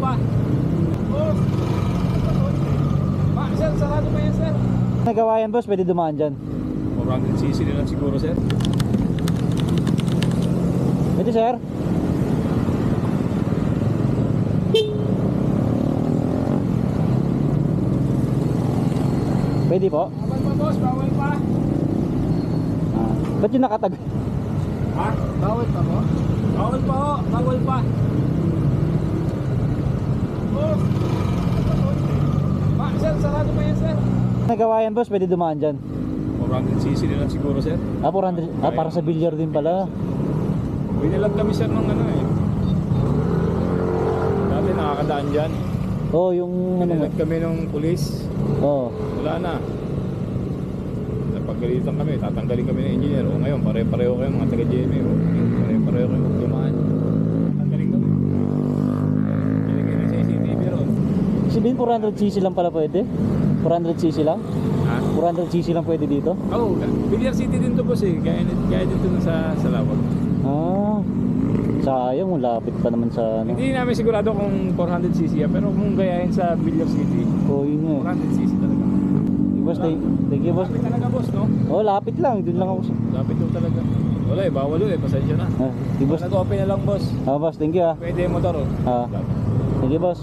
pa. Oh. Ma, sir, sarado pa yan, sir. Nagawa yan boss, pwede dumaan dyan. 400cc na lang siguro, sir. Pwede sir. Pwede po. Bawal pa, boss. Bawal pa. Ah. Ba't yung nakatag? Ha? Bawal pa po? Bawal pa, ho. Bawal pa. Oh. Ma, sir, sarado pa yan, sir. Nagawa yan boss, pwede dumaan dyan. 400cc na lang siguro, sir. Ah, 400, ah para sa bilyar din pala. Binilag kami, sir, ng ano eh. Dati nakakadaan dyan. Oh, yung ano Binilag kami ng pulis. Oh. Wala na. Napagalitan kami, tatanggalin kami ng engineer. O ngayon, pare-pareho kayo mga taga-GMA. O, pare-pareho kayo magdumaan. Tatanggalin kami. Nilagay na CCTV ron. Sabihin 400cc lang pala pwede? 400cc lang? Ha? 400cc lang pwede dito? Oo, oh, Villar City din to boss eh. Gaya, gaya din to sa, sa Lawag. Ah. Sayang, lapit pa naman sa ano. Hindi namin sigurado kung 400cc yan, pero kung gayahin sa Villar City, Oh, yun nga. eh. 400cc talaga. Boss, thank, thank you boss. Lapit talaga boss, no? Oh, lapit lang. Doon lang ako. sa- Lapit to talaga. Wala eh, bawal yun eh. Pasensya na. Ah, you boss. Nag-open na lang boss. Ah, boss, thank you ah. Pwede yung motor oh. Ah, thank you boss.